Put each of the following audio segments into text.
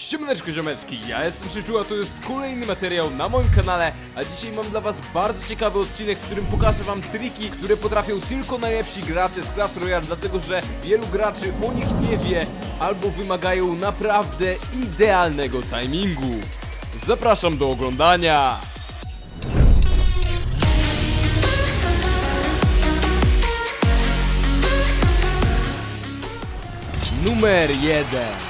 Siemaneczko ziomeczki, ja jestem Przyczu, a to jest kolejny materiał na moim kanale A dzisiaj mam dla was bardzo ciekawy odcinek, w którym pokażę wam triki, które potrafią tylko najlepsi gracze z Clash Royale Dlatego, że wielu graczy o nich nie wie Albo wymagają naprawdę idealnego timingu. Zapraszam do oglądania. Numer 1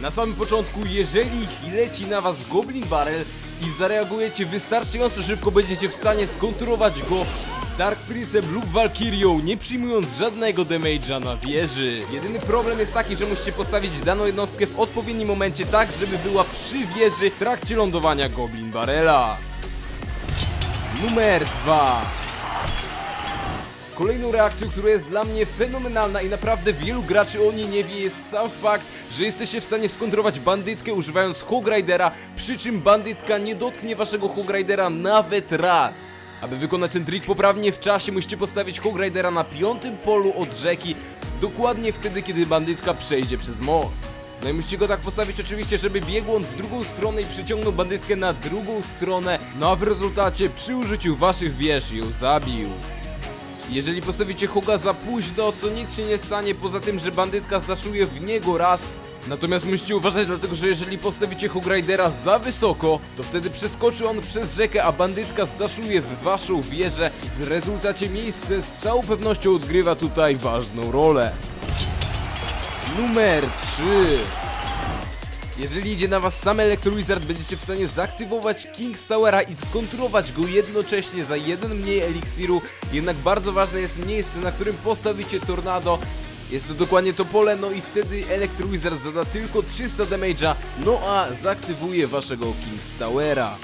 Na samym początku, jeżeli leci na was Goblin Barrel i zareagujecie wystarczająco szybko, będziecie w stanie skonturować go z Dark Prince'em lub Valkyrią, nie przyjmując żadnego damage'a na wieży. Jedyny problem jest taki, że musicie postawić daną jednostkę w odpowiednim momencie tak, żeby była przy wieży w trakcie lądowania Goblin Barrela. Numer 2 Kolejną reakcją, która jest dla mnie fenomenalna i naprawdę wielu graczy o niej nie wie jest sam fakt, że jesteście w stanie skontrować bandytkę używając Hog Ridera, przy czym bandytka nie dotknie waszego Hog Ridera nawet raz. Aby wykonać ten trik poprawnie w czasie musicie postawić Hog Ridera na piątym polu od rzeki, dokładnie wtedy kiedy bandytka przejdzie przez most. No i musicie go tak postawić oczywiście, żeby biegł on w drugą stronę i przyciągnął bandytkę na drugą stronę, no a w rezultacie przy użyciu waszych wież ją zabił. Jeżeli postawicie Hoga za późno, to nic się nie stanie, poza tym, że bandytka zdaszuje w niego raz. Natomiast musicie uważać, dlatego że jeżeli postawicie Hog Ridera za wysoko, to wtedy przeskoczy on przez rzekę, a bandytka zdaszuje w waszą wieżę. W rezultacie miejsce z całą pewnością odgrywa tutaj ważną rolę. Numer 3 jeżeli idzie na was sam Electrowizard, będziecie w stanie zaktywować King's Towera i skonturować go jednocześnie za jeden mniej eliksiru. Jednak bardzo ważne jest miejsce, na którym postawicie Tornado. Jest to dokładnie to pole, no i wtedy Electrowizard zada tylko 300 damage'a, no a zaktywuje waszego King's Towera.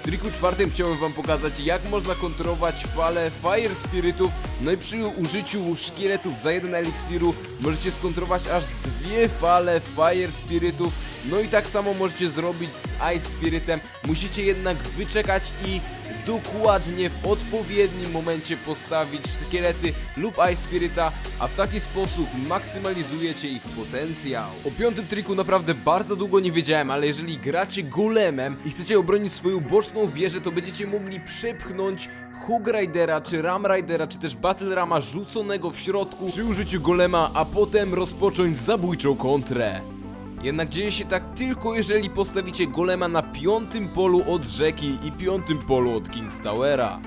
W triku czwartym chciałem wam pokazać jak można kontrolować falę Fire Spiritów No i przy użyciu szkieletów za jeden eliksiru możecie skontrować aż dwie fale Fire Spiritów No i tak samo możecie zrobić z Ice Spiritem Musicie jednak wyczekać i dokładnie w odpowiednim momencie postawić szkielety lub Ice Spirita A w taki sposób maksymalizujecie ich potencjał O piątym triku naprawdę bardzo długo nie wiedziałem, ale jeżeli gracie golemem i chcecie obronić swoją boczną wieżę, to będziecie mogli przepchnąć Hog Ridera, czy Ram Ridera, czy też Battle Rama rzuconego w środku przy użyciu golema, a potem rozpocząć zabójczą kontrę. Jednak dzieje się tak tylko jeżeli postawicie golema na piątym polu od rzeki i piątym polu od King's Towera.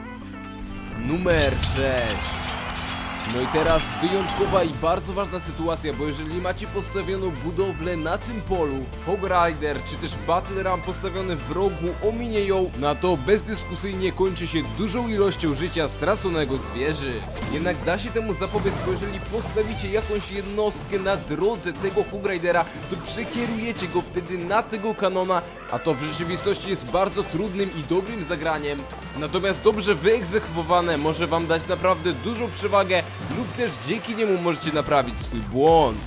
Numer 6 no i teraz wyjątkowa i bardzo ważna sytuacja, bo jeżeli macie postawioną budowlę na tym polu, Hog Rider czy też Battle Ram postawione w rogu ominie ją, na to bezdyskusyjnie kończy się dużą ilością życia straconego z wieży. Jednak da się temu zapobiec, bo jeżeli postawicie jakąś jednostkę na drodze tego Hog Ridera, to przekierujecie go wtedy na tego kanona, a to w rzeczywistości jest bardzo trudnym i dobrym zagraniem. Natomiast dobrze wyegzekwowane może wam dać naprawdę dużą przewagę lub też dzięki niemu możecie naprawić swój błąd.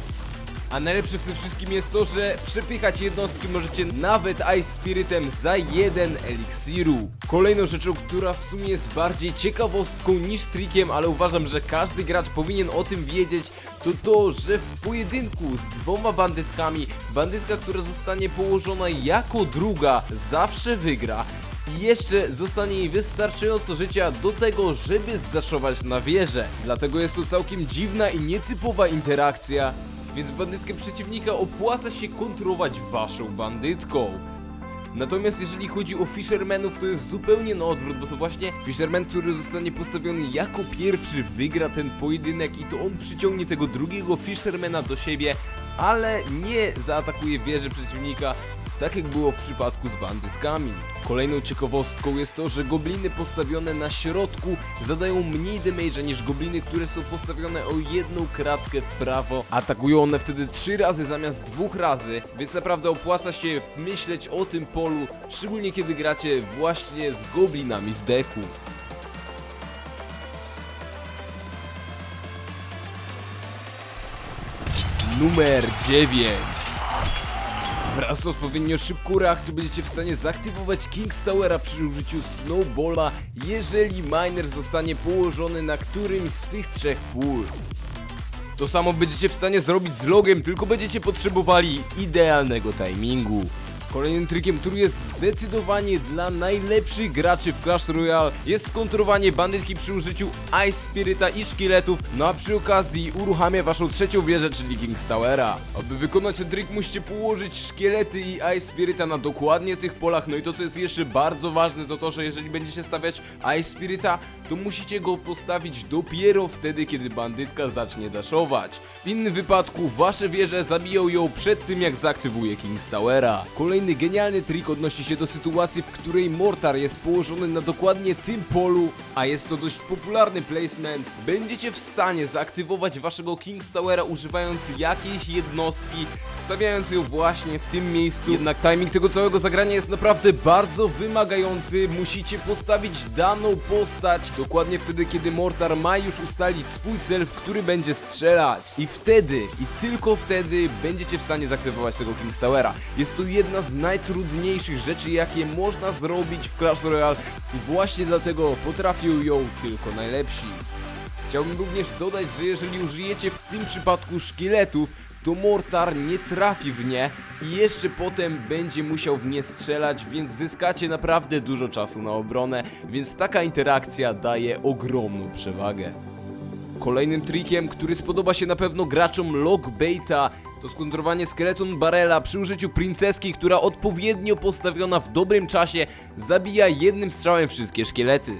A najlepsze w tym wszystkim jest to, że przepychać jednostki możecie nawet Ice Spiritem za jeden eliksiru. Kolejną rzeczą, która w sumie jest bardziej ciekawostką niż trikiem, ale uważam, że każdy gracz powinien o tym wiedzieć, to to, że w pojedynku z dwoma bandytkami, bandytka, która zostanie położona jako druga, zawsze wygra. Jeszcze zostanie jej wystarczająco życia do tego, żeby zdaszować na wieżę. Dlatego jest to całkiem dziwna i nietypowa interakcja, więc bandytkę przeciwnika opłaca się kontrolować waszą bandytką. Natomiast jeżeli chodzi o Fishermanów, to jest zupełnie na odwrót, bo to właśnie Fisherman, który zostanie postawiony jako pierwszy, wygra ten pojedynek i to on przyciągnie tego drugiego Fishermana do siebie, ale nie zaatakuje wieży przeciwnika, tak jak było w przypadku z bandytkami. Kolejną ciekawostką jest to, że gobliny postawione na środku zadają mniej damage'a niż gobliny, które są postawione o jedną kratkę w prawo. Atakują one wtedy trzy razy zamiast dwóch razy, więc naprawdę opłaca się myśleć o tym polu, szczególnie kiedy gracie właśnie z goblinami w deku. Numer 9 Wraz z odpowiednio szybką reakcją będziecie w stanie zaktywować King's Towera przy użyciu Snowballa, jeżeli miner zostanie położony na którymś z tych trzech pól. To samo będziecie w stanie zrobić z logiem, tylko będziecie potrzebowali idealnego timingu. Kolejnym trikiem, który jest zdecydowanie dla najlepszych graczy w Clash Royale jest skontrowanie bandytki przy użyciu Ice Spirita i szkieletów, no a przy okazji uruchamia waszą trzecią wieżę, czyli King's Towera. Aby wykonać ten trik musicie położyć szkielety i Ice Spirita na dokładnie tych polach, no i to co jest jeszcze bardzo ważne to to, że jeżeli będziecie stawiać Ice Spirita, to musicie go postawić dopiero wtedy, kiedy bandytka zacznie daszować. W innym wypadku wasze wieże zabiją ją przed tym jak zaktywuje King's Towera. Kolejny genialny trik odnosi się do sytuacji, w której mortar jest położony na dokładnie tym polu, a jest to dość popularny placement. Będziecie w stanie zaaktywować waszego King's Towera używając jakiejś jednostki, stawiając ją właśnie w tym miejscu. Jednak timing tego całego zagrania jest naprawdę bardzo wymagający. Musicie postawić daną postać dokładnie wtedy, kiedy mortar ma już ustalić swój cel, w który będzie strzelać. I wtedy, i tylko wtedy będziecie w stanie zaktywować tego King's Towera. Jest to jedna z najtrudniejszych rzeczy, jakie można zrobić w Clash Royale i właśnie dlatego potrafią ją tylko najlepsi. Chciałbym również dodać, że jeżeli użyjecie w tym przypadku szkieletów, to mortar nie trafi w nie i jeszcze potem będzie musiał w nie strzelać, więc zyskacie naprawdę dużo czasu na obronę, więc taka interakcja daje ogromną przewagę. Kolejnym trikiem, który spodoba się na pewno graczom Logbaita, to skontrowanie skeleton Barela przy użyciu princeski, która odpowiednio postawiona w dobrym czasie zabija jednym strzałem wszystkie szkielety.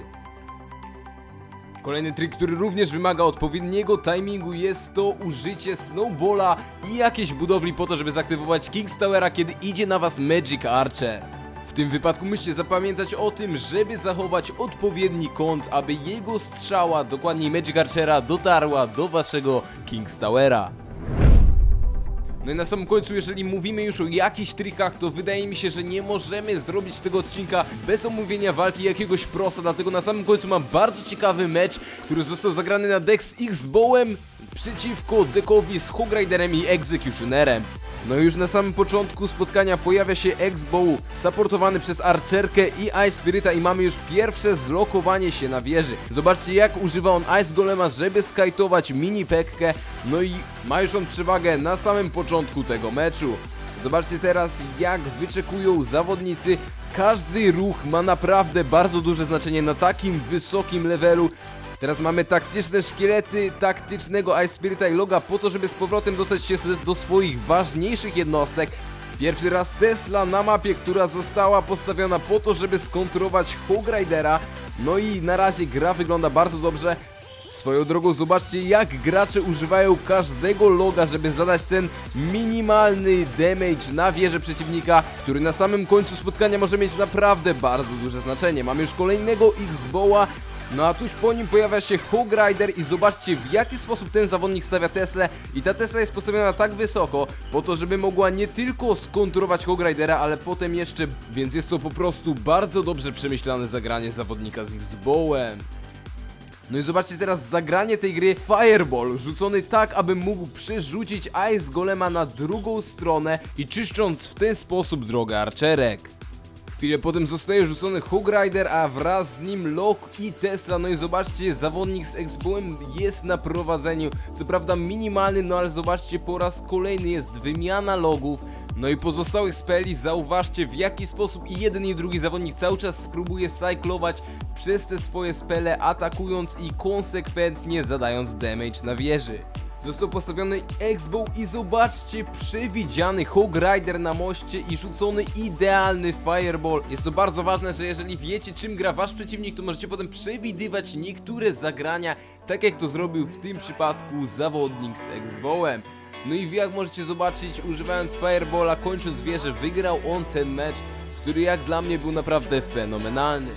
Kolejny trik, który również wymaga odpowiedniego timingu jest to użycie snowballa i jakiejś budowli po to, żeby zaktywować King's Towera, kiedy idzie na was Magic Archer. W tym wypadku musicie zapamiętać o tym, żeby zachować odpowiedni kąt, aby jego strzała, dokładniej Magic Archera, dotarła do waszego King's Towera. No i na samym końcu, jeżeli mówimy już o jakichś trikach, to wydaje mi się, że nie możemy zrobić tego odcinka bez omówienia walki jakiegoś prosa, dlatego na samym końcu mam bardzo ciekawy mecz, który został zagrany na Dex X Bołem przeciwko Dekowi z Hog Riderem i Executionerem. No już na samym początku spotkania pojawia się X-Bow, supportowany przez Archerkę i Ice Spirita i mamy już pierwsze zlokowanie się na wieży. Zobaczcie jak używa on Ice Golema, żeby skajtować mini pekkę, no i ma już on przewagę na samym początku tego meczu. Zobaczcie teraz jak wyczekują zawodnicy. Każdy ruch ma naprawdę bardzo duże znaczenie na takim wysokim levelu. Teraz mamy taktyczne szkielety taktycznego Ice Spirita i Loga po to, żeby z powrotem dostać się do swoich ważniejszych jednostek. Pierwszy raz Tesla na mapie, która została postawiona po to, żeby skontrować Hog Ridera. No i na razie gra wygląda bardzo dobrze. Swoją drogą zobaczcie jak gracze używają każdego loga, żeby zadać ten minimalny damage na wieżę przeciwnika, który na samym końcu spotkania może mieć naprawdę bardzo duże znaczenie. Mamy już kolejnego X-Boła, no a tuż po nim pojawia się Hog Rider i zobaczcie w jaki sposób ten zawodnik stawia Teslę i ta Tesla jest postawiona tak wysoko po to, żeby mogła nie tylko skontrować Hog Ridera, ale potem jeszcze, więc jest to po prostu bardzo dobrze przemyślane zagranie zawodnika z X-Bowem. No i zobaczcie teraz zagranie tej gry Fireball, rzucony tak, aby mógł przerzucić Ice Golema na drugą stronę i czyszcząc w ten sposób drogę Archerek. Chwilę potem zostaje rzucony Hog Rider, a wraz z nim Lok i Tesla. No i zobaczcie, zawodnik z Expoem jest na prowadzeniu. Co prawda minimalny, no ale zobaczcie, po raz kolejny jest wymiana logów. No i pozostałych speli zauważcie w jaki sposób i jeden i drugi zawodnik cały czas spróbuje cyklować przez te swoje spele, atakując i konsekwentnie zadając damage na wieży. Został postawiony X-Bow i zobaczcie przewidziany Hog Rider na moście i rzucony idealny Fireball. Jest to bardzo ważne, że jeżeli wiecie czym gra wasz przeciwnik, to możecie potem przewidywać niektóre zagrania, tak jak to zrobił w tym przypadku zawodnik z X-Bowem. No i jak możecie zobaczyć, używając Fireballa, kończąc wieżę, wygrał on ten mecz, który jak dla mnie był naprawdę fenomenalny.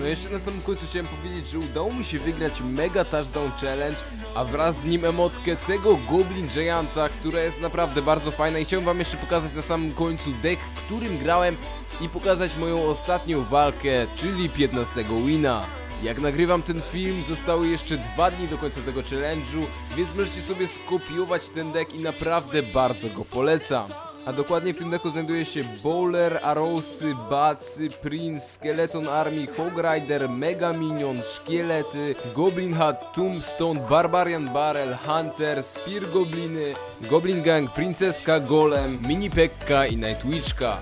No jeszcze na samym końcu chciałem powiedzieć, że udało mi się wygrać Mega Touchdown Challenge, a wraz z nim emotkę tego Goblin Gianta, która jest naprawdę bardzo fajna i chciałem wam jeszcze pokazać na samym końcu deck, którym grałem i pokazać moją ostatnią walkę, czyli 15 wina. Jak nagrywam ten film, zostały jeszcze dwa dni do końca tego challenge'u, więc możecie sobie skopiować ten deck i naprawdę bardzo go polecam. A dokładnie w tym deku znajduje się Bowler, Arrowsy, Batsy, Prince, Skeleton Army, Hog Rider, Mega Minion, Szkielety, Goblin Hat, Tombstone, Barbarian Barrel, Hunter, Spear Gobliny, Goblin Gang, Princeska Golem, Mini Pekka i Nightwitchka.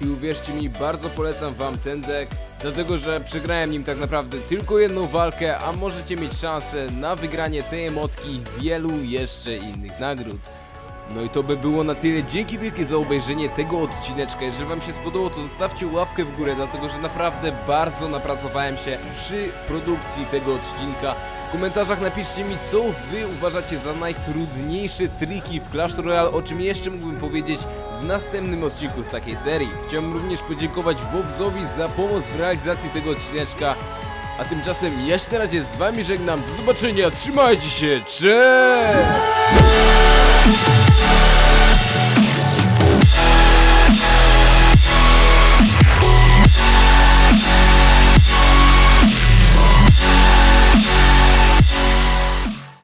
I uwierzcie mi, bardzo polecam wam ten deck, dlatego że przegrałem nim tak naprawdę tylko jedną walkę, a możecie mieć szansę na wygranie tej emotki i wielu jeszcze innych nagród. No i to by było na tyle. Dzięki wielkie za obejrzenie tego odcineczka. Jeżeli wam się spodobało, to zostawcie łapkę w górę, dlatego że naprawdę bardzo napracowałem się przy produkcji tego odcinka. W komentarzach napiszcie mi, co wy uważacie za najtrudniejsze triki w Clash Royale, o czym jeszcze mógłbym powiedzieć w następnym odcinku z takiej serii. Chciałbym również podziękować Wowzowi za pomoc w realizacji tego odcineczka. A tymczasem ja się na razie z wami żegnam. Do zobaczenia, trzymajcie się, cześć!